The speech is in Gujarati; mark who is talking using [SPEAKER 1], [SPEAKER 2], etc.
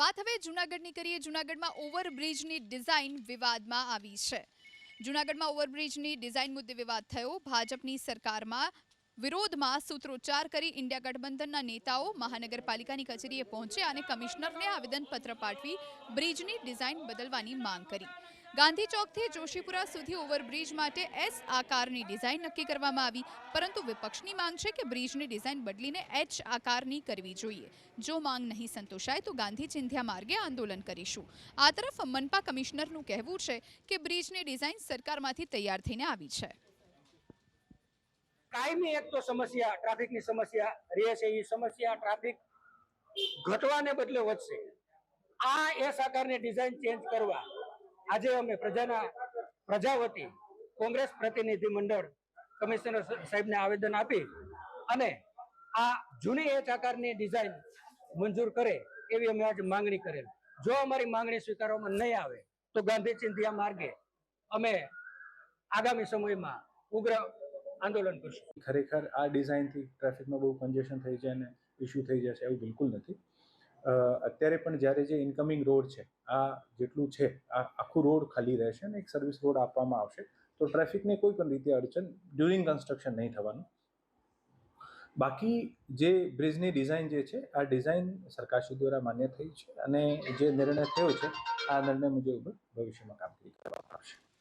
[SPEAKER 1] વાત હવે જૂનાગઢની કરીએ. જૂનાગઢમાં ઓવરબ્રિજની ડિઝાઇન વિવાદમાં આવી છે. જૂનાગઢમાં ઓવરબ્રિજની ડિઝાઇન મુદ્દે વિવાદ થયો. ભાજપની સરકારમાં વિરોધમાં સૂત્રોચ્ચાર કરી ઇન્ડિયા ગઠબંધનના નેતાઓ મહાનગરપાલિકાની કચેરીએ પહોંચ્યા અને કમિશનરને આવેદનપત્ર પાઠવી બ્રિજની ડિઝાઇન બદલવાની માંગ કરી. ગાંધી ચોકથી જોશીપુરા સુધી ઓવરબ્રિજ માટે એસ આકારની ડિઝાઇન નક્કી કરવામાં આવી. પરંતુ વિપક્ષની માંગ છે કે બ્રિજની ડિઝાઇન બદલીને એચ આકારની કરવી જોઈએ. જો માંગ નહીં સંતોષાય, તો ગાંધી ચિંધ્યા માર્ગે આંદોલન કરીશું. આ તરફ મનપા કમિશનરનું કહેવું છે કે બ્રિજની ડિઝાઇન સરકારમાંથી તૈયાર થઈને આવી છે.
[SPEAKER 2] કાયમી એક તો સમસ્યા, ટ્રાફિકની સમસ્યા રહે છે એ સમસ્યા, ટ્રાફિક ઘટવાને બદલે વધશે. આ એસ આકારની ડિઝાઇન ચેન્જ કરવા આજે અમે પ્રજાના પ્રજા વતી કોંગ્રેસ પ્રતિનિધિ મંડળ કમિશનર સાહેબને આવેદન આપી અને આ જૂની એચ આકારની ડિઝાઇન મંજૂર કરે એવી અમે આજે માંગણી કરેલ. જો અમારી માંગણી સ્વીકારવામાં નહીં આવે, તો ગાંધી ચિંધિયા માર્ગે અમે આગામી સમયમાં ઉગ્ર આંદોલન કરશું.
[SPEAKER 3] ખરેખર આ ડિઝાઇનથી ટ્રાફિકમાં બહુ કન્જેશન થઈ જાય અને ઇસ્યુ થઈ જશે એવું બિલકુલ નથી. અત્યારે પણ જ્યારે જે ઇન્કમિંગ રોડ છે, આ જેટલું છે, આ આખું રોડ ખાલી રહેશે અને એક સર્વિસ રોડ આપવામાં આવશે, તો ટ્રાફિકને કોઈ પણ રીતે અડચણ ડ્યુરિંગ કન્સ્ટ્રક્શન નહીં થવાનું. બાકી જે બ્રિજની ડિઝાઇન જે છે, આ ડિઝાઇન સરકારશ્રી દ્વારા માન્ય થઈ છે અને જે નિર્ણય થયો છે, આ નિર્ણય મુજબ ભવિષ્યમાં કામ